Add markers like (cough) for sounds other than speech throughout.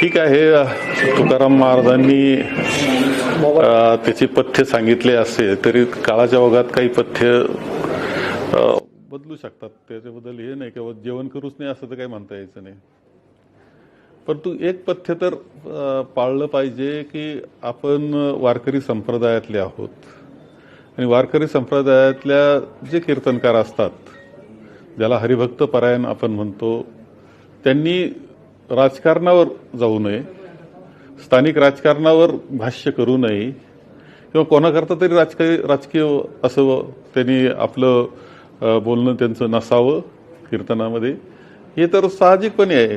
ठीक आहे तुकाराम महाराजांनी त्याचे पथ्य सांगितले असते तरी काळाच्या ओघात काही पथ्य बदलू शकतात. त्याच्याबद्दल हे नाही किंवा जेवण करूच नाही असं तर काही म्हणता यायचं नाही. परंतु एक पथ्य तर पाळलं पाहिजे की आपण वारकरी संप्रदायातले आहोत. आणि वारकरी संप्रदायातल्या जे कीर्तनकार असतात ज्याला हरिभक्त परायण आपण म्हणतो त्यांनी राजकारणावर जाऊ नये स्थानिक राजकारणावर भाष्य करू नये किंवा कोणाकरता तरी राजकीय राजकीय असं त्यांनी आपलं बोलणं त्यांचं नसावं कीर्तनामध्ये हे तर साहजिकपणे आहे.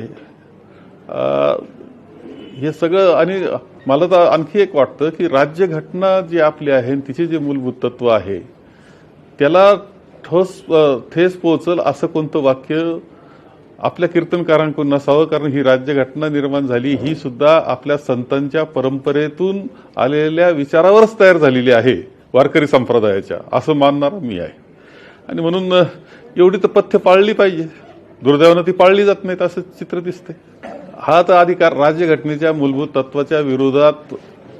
हे सगळं आणि मला तर आणखी एक वाटतं की राज्यघटना जी आपली आहे आणि तिचे जे मूलभूत तत्व आहे त्याला ठोस ठेस पोहोचल असं कोणतं वाक्य आपल्या कीर्तनकारांकडून नसावं कारण ही राज्यघटना निर्माण झाली ही सुद्धा आपल्या संतांच्या परंपरेतून आलेल्या विचारावरच तयार झालेली आहे वारकरी संप्रदायाच्या. असं मानणारा मी आहे. आणि म्हणून एवढी तर पथ्य पाळली पाहिजे. दुर्दैवानं ती पाळली जात नाहीत असं चित्र दिसते हा तर अधिकार राज्यघटनेच्या मूलभूत तत्वाच्या विरोधात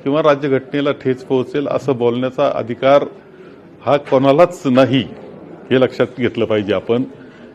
किंवा राज्यघटनेला ठेच पोहोचेल असं बोलण्याचा अधिकार हा कोणालाच नाही हे लक्षात घेतलं पाहिजे आपण.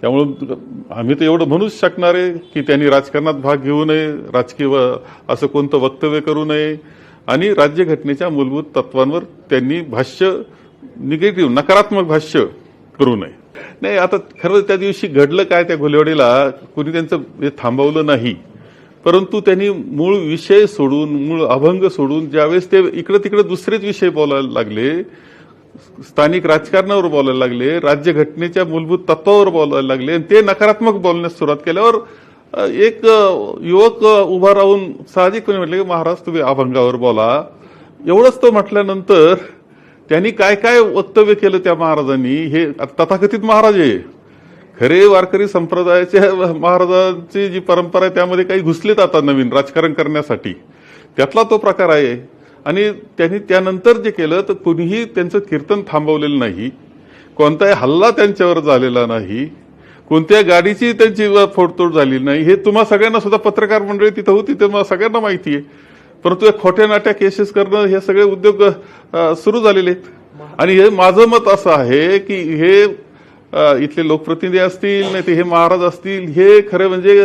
त्यामुळं आम्ही तर एवढं म्हणूच शकणार आहे की त्यांनी राजकारणात भाग घेऊ नये राजकीय व- असं कोणतं वक्तव्य करू नये. आणि राज्यघटनेच्या मूलभूत तत्वांवर त्यांनी भाष्य निगेटिव्ह नकारात्मक भाष्य करू नये. नाही आता खरं त्या दिवशी घडलं काय त्या घोलेवाडीला कुणी त्यांचं हे थांबवलं नाही. परंतु त्यांनी मूळ विषय सोडून मूळ अभंग सोडून ज्यावेळेस ते इकडे तिकडे दुसरेच विषय बोलायला लागले स्थानिक राजकारणावर बोलायला लागले राज्यघटनेच्या मूलभूत तत्वावर बोलायला लागले आणि ते नकारात्मक बोलण्यास सुरुवात केल्यावर एक युवक उभा राहून साहजिकपणे म्हटले की महाराज तुम्ही अभंगावर बोला. एवढंच तो म्हटल्यानंतर त्यांनी काय काय वक्तव्य केलं त्या महाराजांनी? हे तथाकथित महाराज आहे. खरे वारकरी संप्रदायाच्या महाराजांची जी परंपरा आहे त्यामध्ये काही घुसलेत आता नवीन राजकारण करण्यासाठी. त्यातला तो प्रकार आहे. आणि त्यांनी त्यानंतर जे केलं तर कुणीही त्यांचं कीर्तन थांबवलेलं नाही. कोणताही हल्ला त्यांच्यावर झालेला नाही. कोणत्या गाडीची त्यांची फोडतोड झालेली नाही. हे तुम्हा सगळ्यांना सुद्धा पत्रकार मंडळी तिथं होती ते मला सगळ्यांना माहिती आहे. परंतु या खोट्या नाट्या केसेस करणं हे सगळे उद्योग सुरू झालेले आहेत. आणि हे माझं मत असं आहे की हे इथले लोकप्रतिनिधी असतील नाही ते हे महाराज असतील हे खरे म्हणजे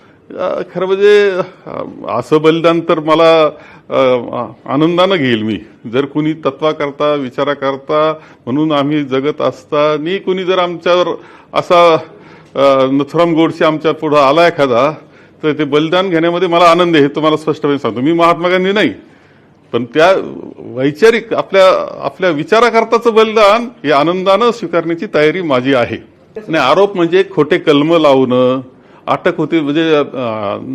खरं म्हणजे असं बलिदान तर मला आनंदानं घेईल मी. जर कुणी तत्वाकरता विचाराकरता म्हणून आम्ही जगत असताना कुणी जर आमच्यावर असा नथुराम गोडसे आमच्या पुढं आला एखादा तर ते बलिदान घेण्यामध्ये मला आनंद आहे हे तुम्हाला स्पष्टपणे सांगतो. मी महात्मा गांधी नाही. पण त्या वैचारिक आपल्या आपल्या विचाराकरताचं बलिदान हे आनंदानं स्वीकारण्याची तयारी माझी आहे. आणि आरोप म्हणजे खोटे कलम लावणं अटक होती म्हणजे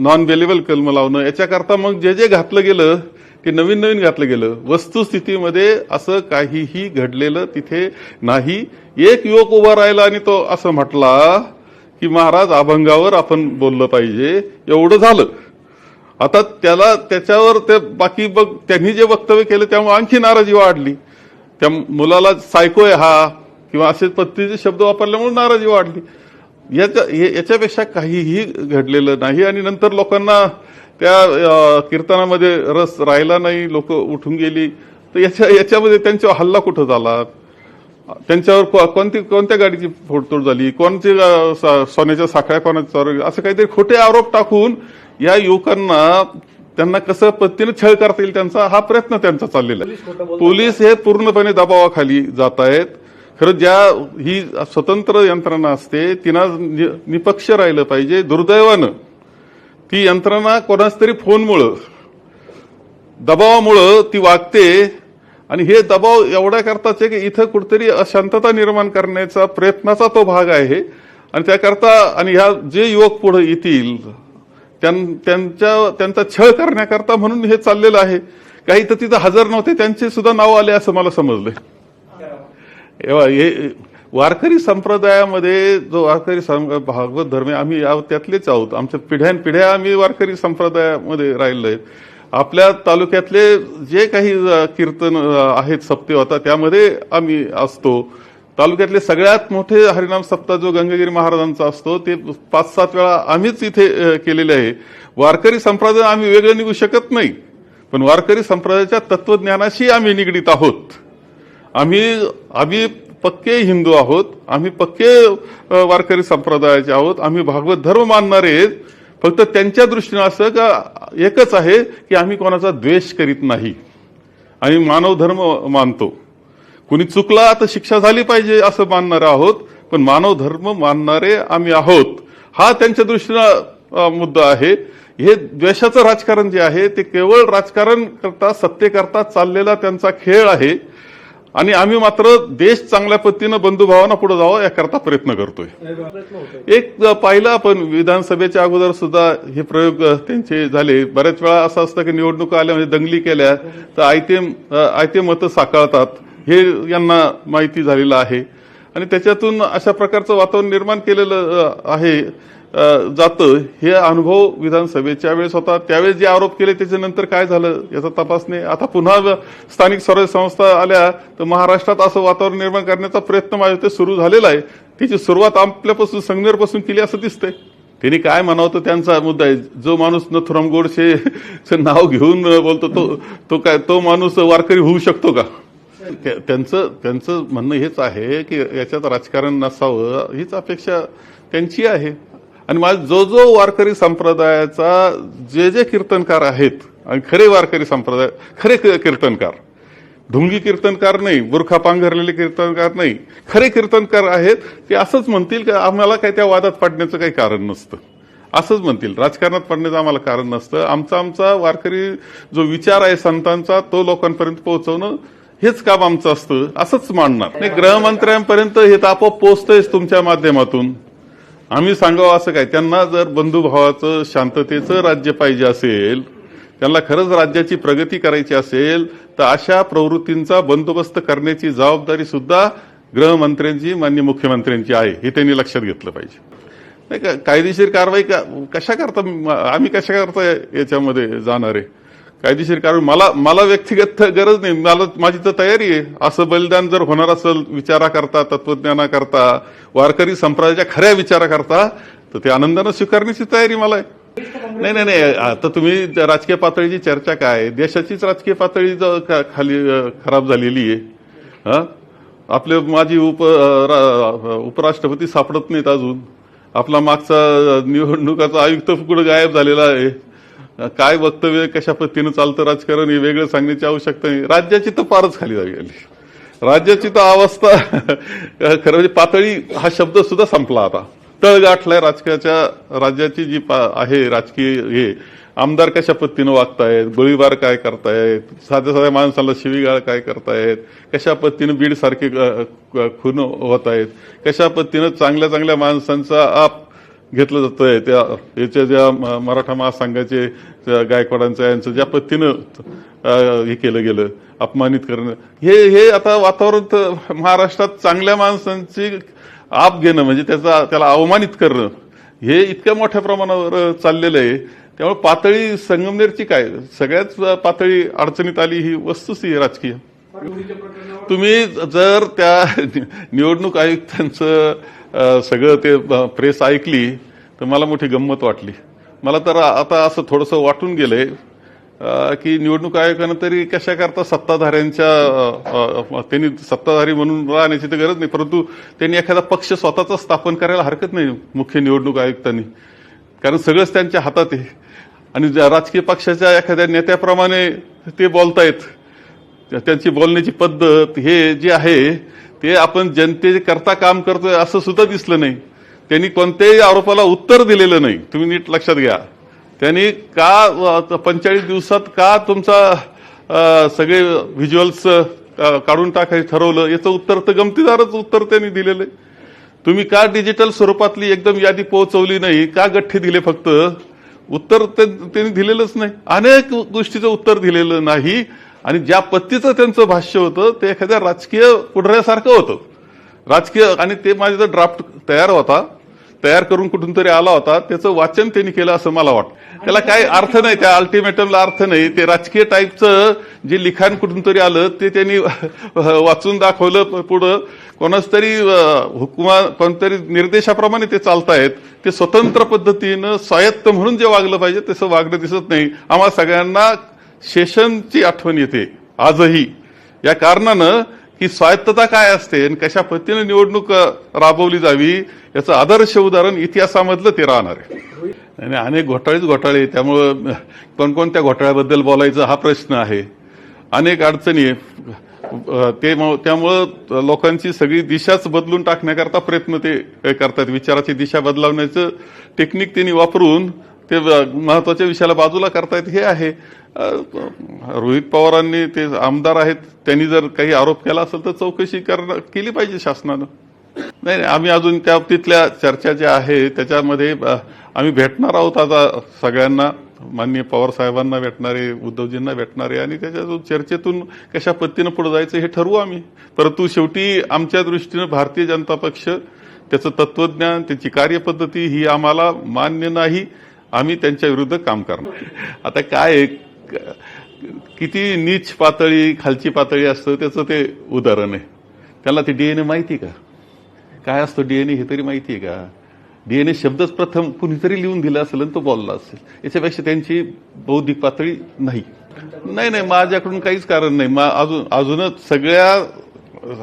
नॉन वेलेबल कलम लावणं. याच्याकरता मग जे जे घातलं गेलं ते नवीन नवीन घातलं गेलं वस्तुस्थितीमध्ये असं काहीही घडलेलं तिथे नाही. एक युवक उभा राहिला आणि तो असं म्हटला की महाराज अभंगावर आपण बोललं पाहिजे. एवढं झालं. आता त्याला त्याच्यावर ते बाकी बघ त्यांनी जे वक्तव्य केलं त्यामुळे आणखी नाराजी वाढली. त्या मुलाला सायको आहे हा. किंवा असे पद्धतीचे शब्द वापरल्यामुळे नाराजी वाढली. याच्या याच्यापेक्षा काहीही घडलेलं नाही आणि नंतर लोकांना त्या कीर्तनामध्ये रस राहिला नाही लोक उठून गेली. तर याच्या याच्यामध्ये त्यांच्यावर हल्ला कुठं झाला? त्यांच्यावर कोणती कोणत्या गाडीची फोडतोड झाली? कोणती सोन्याच्या साखळ्या कोणाच्या असं काहीतरी खोटे आरोप टाकून या युवकांना त्यांना कसं पद्धतीने छळ करता येईल त्यांचा हा प्रयत्न त्यांचा चाललेला आहे. पोलीस हे पूर्णपणे दबावाखाली जात आहेत. खरं ज्या ही स्वतंत्र यंत्रणा असते तिना नि- निपक्ष राहिलं पाहिजे दुर्दैवानं. ती यंत्रणा कोणाच तरी फोनमुळं दबावामुळं ती वागते आणि हे दबाव एवढ्या करताच आहे की इथं कुठेतरी अशांतता निर्माण करण्याचा प्रयत्नाचा तो भाग आहे. आणि त्याकरता आणि ह्या जे युवक पुढे येतील त्यां- त्यांच्या त्यांचा छळ करण्याकरता म्हणून हे चाललेलं आहे. काही तर तिथं हजर नव्हते त्यांचे सुद्धा नाव आले असं मला समजलंय. हे वारकरी संप्रदायामध्ये जो वारकरी सं- भागवत धर्म आम्ही या- त्यातलेच आहोत. आमच्या पिढ्यान पिढ्या आम्ही वारकरी संप्रदायामध्ये राहिलो आहेत. आपल्या तालुक्यातले जे काही कीर्तन आहेत सप्ते होता त्यामध्ये आम्ही असतो. तालुक्यातले सगळ्यात मोठे हरिनाम सप्ताह जो गंगागिरी महाराजांचा असतो. ते पाच सात वेळा आम्हीच इथे केलेले आहे. वारकरी संप्रदाय आम्ही वेगळं निघू शकत नाही. पण वारकरी संप्रदायाच्या तत्वज्ञानाशी आम्ही निगडीत आहोत. आम्ही आम्ही पक्के हिंदू आहोत आम्ही पक्के वारकरी संप्रदायाचे आहोत आम्ही भागवत धर्म मानणारे आहेत. फक्त त्यांच्या दृष्टीनं असं का एकच आहे की आम्ही कोणाचा द्वेष करीत नाही. आणि मानव धर्म मानतो. कुणी चुकला तर शिक्षा झाली पाहिजे असं मानणारे आहोत पण मानव धर्म मानणारे आम्ही आहोत. हा त्यांच्या दृष्टीनं मुद्दा आहे. हे द्वेषाचं राजकारण जे आहे ते केवळ राजकारण करता सत्तेकरता चाललेला त्यांचा खेळ आहे. आणि आम्ही मात्र देश चांगल्या पद्धतीनं बंधुभावांना पुढे जावं याकरता प्रयत्न करतोय. एक पाहिलं आपण विधानसभेच्या अगोदर सुद्धा हे प्रयोग त्यांचे झाले. बऱ्याच वेळा असं असतं की निवडणुका आल्या म्हणजे दंगली केल्या तर आयते आयते मतं साकारतात हे यांना माहिती झालेलं आहे. आणि त्याच्यातून अशा प्रकारचं वातावरण निर्माण केलेलं आहे. जातं हे अनुभव विधानसभेच्या वेळेस होता त्यावेळेस जे आरोप केले त्याच्यानंतर काय झालं याचा तपास नाही आता पुन्हा स्थानिक स्वराज्य संस्था आल्या तर महाराष्ट्रात असं वातावरण निर्माण करण्याचा प्रयत्न माझ्या ते सुरू झालेला आहे. त्याची सुरुवात आपल्यापासून संगमेरपासून केली असं दिसतंय. त्यांनी काय म्हणावं तर त्यांचा मुद्दा आहे. जो माणूस नथुराम गोडसेचं नाव घेऊन बोलतो तो तो काय तो माणूस वारकरी होऊ शकतो का? त्यांचं त्यांचं म्हणणं हेच आहे की याच्यात राजकारण नसावं हीच अपेक्षा त्यांची आहे. आणि माझा जो जो वारकरी संप्रदायाचा जे जे कीर्तनकार आहेत आणि खरे वारकरी संप्रदाय खरे कीर्तनकार ढुंगी कीर्तनकार नाही बुरखा पांघरलेले कीर्तनकार नाही खरे कीर्तनकार आहेत ते असंच म्हणतील की आम्हाला काही त्या वादात पडण्याचं काही कारण नसतं. असंच म्हणतील. राजकारणात पडण्याचं आम्हाला कारण नसतं. आमचा आमचा वारकरी जो विचार आहे संतांचा तो लोकांपर्यंत पोहोचवणं हेच काम आमचं असतं. असंच मांडणार नाही गृहमंत्र्यांपर्यंत हे तर आपोआप पोहोचतंयच तुमच्या माध्यमातून. आम्ही सांगावं असं काय? त्यांना जर बंधुभावाचं शांततेचं राज्य पाहिजे असेल त्यांना खरंच राज्याची प्रगती करायची असेल तर अशा प्रवृत्तींचा बंदोबस्त करण्याची जबाबदारी सुद्धा गृहमंत्र्यांची मान्य मुख्यमंत्र्यांची आहे हे त्यांनी लक्षात घेतलं पाहिजे. नाही का? कायदेशीर कारवाई का कशा करता आम्ही कशा करता याच्यामध्ये जाणार आहे? कायदेशीर कारण मला मला व्यक्तिगत गरज नाही. मला माझी तर तयारी आहे. असं बलिदान जर होणार असेल विचाराकरता तत्वज्ञानाकरता वारकरी संप्रदायाच्या खऱ्या विचाराकरता तर ते आनंदानं स्वीकारण्याची तयारी मला आहे. नाही नाही नाही. आता तुम्ही राजकीय पातळीची चर्चा काय? आहे? देशाचीच राजकीय पातळी खाली खराब झालेली आहे. आपले माजी उप रा- उपराष्ट्रपती सापडत नाहीत अजून. आपला मागचा निवडणुकाचा आयुक्त कुठं गायब झालेला आहे. काय वक्तव्य कशा पद्धतीनं चालतं राजकारण हे वेगळं सांगण्याची आवश्यकता नाही. राज्याची तर फारच खाली जावी आली राज्याची तर अवस्था खरं म्हणजे पातळी हा शब्द सुद्धा संपला आता. तळ गाठलाय राजकीयाच्या राज्याची जी पा- आहे राजकीय हे आमदार कशा पद्धतीनं वागतायत गोळीबार काय करतायत साध्या साध्या माणसाला शिवीगाळ काय करतायत कशा पद्धतीनं बीड सारखे खून होत आहेत कशा पद्धतीनं चांगल्या चांगल्या माणसांचा आप घेतलं जातंय. त्या याच्या ज्या मराठा महासंघाचे गायकवाडांचं यांचं ज्या पद्धतीनं हे केलं गेलं अपमानित करणं हे हे आता वातावरण महाराष्ट्रात चांगल्या माणसांची आप घेणं म्हणजे त्याचा त्याला अवमानित करणं हे इतक्या मोठ्या प्रमाणावर चाललेलं आहे. त्यामुळे पातळी संगमनेरची काय? सगळ्याच पातळी अडचणीत आली ही वस्तूच ही राजकीय. तुम्ही जर त्या निवडणूक आयुक्तांचं सगळं ते प्रेस ऐकली तर मला मोठी गंमत वाटली. मला तर आता असं थोडंसं वाटून गेलंय की निवडणूक आयोगानं तरी कशा करता सत्ताधाऱ्यांच्या त्यांनी सत्ताधारी म्हणून राहण्याची तर गरज नाही परंतु त्यांनी एखादा पक्ष स्वतःचा स्थापन करायला हरकत नाही मुख्य निवडणूक आयुक्तांनी. कारण सगळंच त्यांच्या हातात आहे. आणि ज्या राजकीय पक्षाच्या एखाद्या नेत्याप्रमाणे ते बोलतायत त्यांची बोलण्याची पद्धत हे जे आहे ते आपण जनते करता काम करतोय असं सुद्धा दिसलं नाही. त्यांनी कोणत्याही आरोपाला उत्तर दिलेलं नाही. तुम्ही नीट लक्षात घ्या. त्यांनी का पंचेचाळीस दिवसात का तुमचा सगळे व्हिज्युअल्स काढून टाकायचं ठरवलं याचं उत्तर तर गमतीदारच उत्तर त्यांनी दिलेलं आहे. तुम्ही का डिजिटल स्वरूपातली एकदम यादी पोहोचवली नाही? का गठ्ठे दिले फक्त? उत्तर ते- त्यांनी दिलेलंच नाही. अनेक गोष्टीचं उत्तर दिलेलं नाही. आणि ज्या पत्तीचं त्यांचं भाष्य होतं ते एखाद्या राजकीय पुढऱ्यासारखं होतं. राजकीय आणि ते माझा ड्राफ्ट तयार होता. तयार करून कुठून तरी आला होता. त्याचं वाचन त्यांनी केलं असं मला वाटतं. त्याला काय अर्थ नाही त्या अल्टिमेटमला अर्थ नाही. ते राजकीय टाईपचं जे लिखाण कुठून तरी आलं ते त्यांनी (laughs) वाचून दाखवलं पुढं. कोणाच तरी हुकुमा कोणतरी निर्देशाप्रमाणे ते चालतायत. ते स्वतंत्र पद्धतीनं स्वायत्त म्हणून जे वागलं पाहिजे तसं वागणं दिसत नाही. आम्हा सगळ्यांना शेषनची आठवण येते. आजही. या कारणानं की स्वायत्तता काय असते आणि कशा पद्धतीने निवडणूक राबवली जावी याचं आदर्श उदाहरण इतिहासामधलं ते राहणार आहे. आणि अनेक घोटाळेच घोटाळे त्यामुळं कोणकोणत्या घोटाळ्याबद्दल बोलायचं हा प्रश्न आहे. अनेक अडचणी ते त्यामुळं लोकांची सगळी दिशाच बदलून टाकण्याकरता प्रयत्न ते करतात. विचाराची दिशा बदलावण्याचं टेक्निक त्यांनी वापरून ते महत्त्वाच्या विषयाला बाजूला करतायत हे आहे. रोहित पवारांनी ते आमदार आहेत त्यांनी जर काही आरोप केला असेल तर चौकशी करणं केली पाहिजे शासनानं. नाही नाही, आम्ही अजून त्या बाबतीतल्या चर्चा ज्या आहे त्याच्यामध्ये आम्ही भेटणार आहोत आता सगळ्यांना. माननीय पवार साहेबांना भेटणारे उद्धवजींना भेटणारे आणि त्याच्यातून चर्चेतून कशा पद्धतीनं पुढे जायचं हे ठरवू आम्ही. परंतु शेवटी आमच्या दृष्टीनं भारतीय जनता पक्ष त्याचं तत्वज्ञान त्याची कार्यपद्धती ही आम्हाला मान्य नाही. आम्ही त्यांच्या विरुद्ध काम करणार. आता काय आहे, किती नीच पातळी खालची पातळी असतं त्याचं ते उदाहरण आहे. त्याला ते डीएनए माहिती का? काय असतं डीएनए हे तरी माहिती आहे का? डीएनए शब्दच प्रथम कुणीतरी लिहून दिला असेल आणि तो बोलला असेल. याच्यापेक्षा त्यांची बौद्धिक पातळी नाही. नाही नाही माझ्याकडून काहीच कारण नाही. मा- अजून अजूनच सगळ्या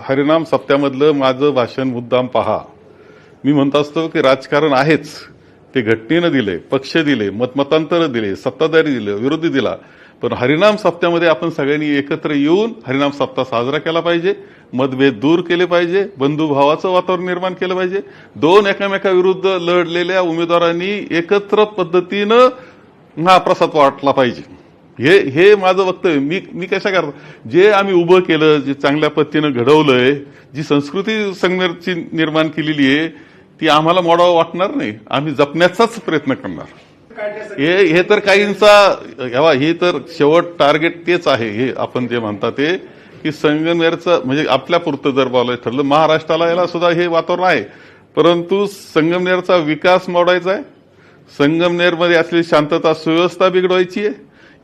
हरिनाम सप्त्यामधलं माझं भाषण मुद्दाम पहा. मी म्हणत असतो की राजकारण आहेच. ते घटनेनं दिले पक्ष दिले मतमतांतर दिले सत्ताधारी दिले विरोधी दिला. पण हरिनाम सप्त्यामध्ये आपण सगळ्यांनी एकत्र येऊन हरिनाम सप्ताह साजरा केला पाहिजे मतभेद दूर केले पाहिजे बंधुभावाचं वातावरण निर्माण केलं पाहिजे. दोन एकामेकाविरुद्ध लढलेल्या उमेदवारांनी एकत्र पद्धतीनं महाप्रसाद वाटला पाहिजे. हे हे माझं वक्तव्य. मी मी कशा करतो? जे आम्ही उभं केलं जे चांगल्या पद्धतीनं घडवलंय जी संस्कृती संघर्षी निर्माण केलेली आहे ती आम्हाला मोडावं वाटणार नाही. आम्ही जपण्याचाच प्रयत्न करणार. हे हे तर काहींचा हे तर शेवट टार्गेट तेच आहे. हे आपण जे म्हणता ते की संगमनेरचं म्हणजे आपल्या पुरतं जर बोलायचं ठरलं महाराष्ट्राला याला सुद्धा हे वातावरण आहे. परंतु संगमनेरचा विकास मोडायचा आहे. संगमनेरमध्ये असलेली शांतता सुव्यवस्था बिघडवायची आहे.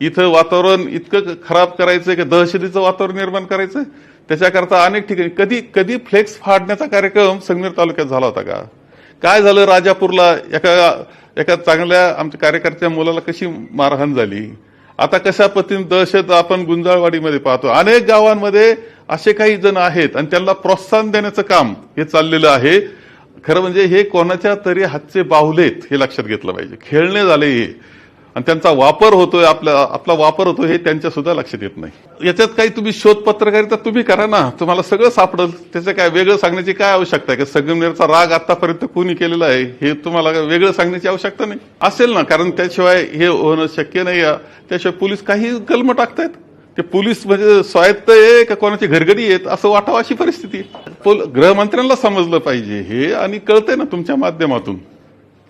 इथं वातावरण इतकं खराब करायचं की दहशतीचं वातावरण निर्माण करायचं त्याच्याकरता अनेक ठिकाणी कधी कधी फ्लेक्स फाडण्याचा कार्यक्रम संगमनेर तालुक्यात झाला होता का? काय झालं राजापूरला? एका एका चांगल्या आमच्या कार्यकर्त्या मुलाला कशी मारहाण झाली? आता कशा पद्धतीने दहशत आपण गुंजाळवाडीमध्ये पाहतो? अनेक गावांमध्ये असे काही जण आहेत आणि त्यांना प्रोत्साहन देण्याचं काम हे चाललेलं आहे. खरं म्हणजे हे कोणाच्या तरी हातचे बाहुलेत हे लक्षात घेतलं पाहिजे. खेळणे झाले हे. आणि त्यांचा वापर होतोय आपला आपला वापर होतो हे त्यांच्या सुद्धा लक्षात येत नाही. याच्यात काही तुम्ही शोध पत्रकारिता तुम्ही करा ना तुम्हाला सगळं सापडल. त्याचं काय वेगळं सांगण्याची काय आवश्यकता आहे? की संगमनेरचा राग आतापर्यंत कोणी केलेला आहे? हे तुम्हाला वेगळं सांगण्याची आवश्यकता नाही? असेल ना कारण त्याशिवाय हे होणं शक्य नाही. त्याशिवाय पोलीस काही कलम टाकतायत. ते पोलीस म्हणजे स्वायत्त आहे का कोणाची घरगडी आहेत? असं वाटावं अशी परिस्थिती गृहमंत्र्यांना समजलं पाहिजे हे आणि कळतंय ना तुमच्या माध्यमातून.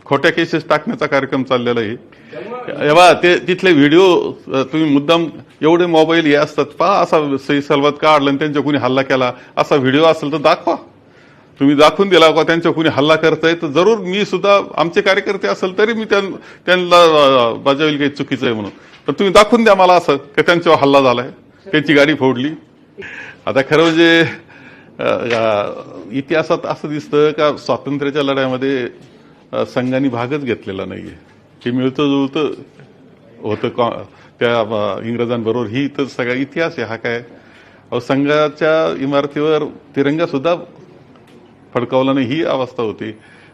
खोट्या केसेस टाकण्याचा कार्यक्रम चाललेला आहे. हे ते तिथले व्हिडिओ तुम्ही मुद्दाम एवढे मोबाईल हे असतात पहा असा सही सलवात काढला आणि त्यांच्या कुणी हल्ला केला असा व्हिडिओ असेल तर दाखवा. तुम्ही दाखवून दिला का त्यांच्या कुणी हल्ला करताय तर जरूर मी सुद्धा आमचे कार्यकर्ते असेल तरी मी त्यां- त्यांना बजावेल काही चुकीचं आहे म्हणून. तर तुम्ही दाखवून द्या मला असं की त्यांच्यावर हल्ला झालाय त्यांची गाडी फोडली. आता खरं म्हणजे इतिहासात असं दिसतं का स्वातंत्र्याच्या लढ्यामध्ये संघांनी भागच घेतलेला नाहीये. हे मिळतं जुळतं होतं कॉ- त्या इंग्रजांबरोबर. ही तर सगळा इतिहास आहे. हा काय? अहो संघाच्या इमारतीवर तिरंगा सुद्धा फडकावला नाही. ही अवस्था होती.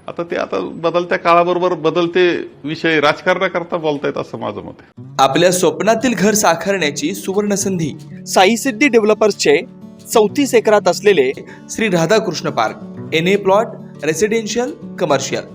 आता ते आता बदलत्या काळाबरोबर बदलते विषय राजकारणाकरता बोलतायत असं माझं मत आहे. आपल्या स्वप्नातील घर साकारण्याची सुवर्ण संधी साई सिद्धी डेव्हलपर्सचे चौतीस एकरात असलेले Shri Radhakrishna park N A plot residential commercial.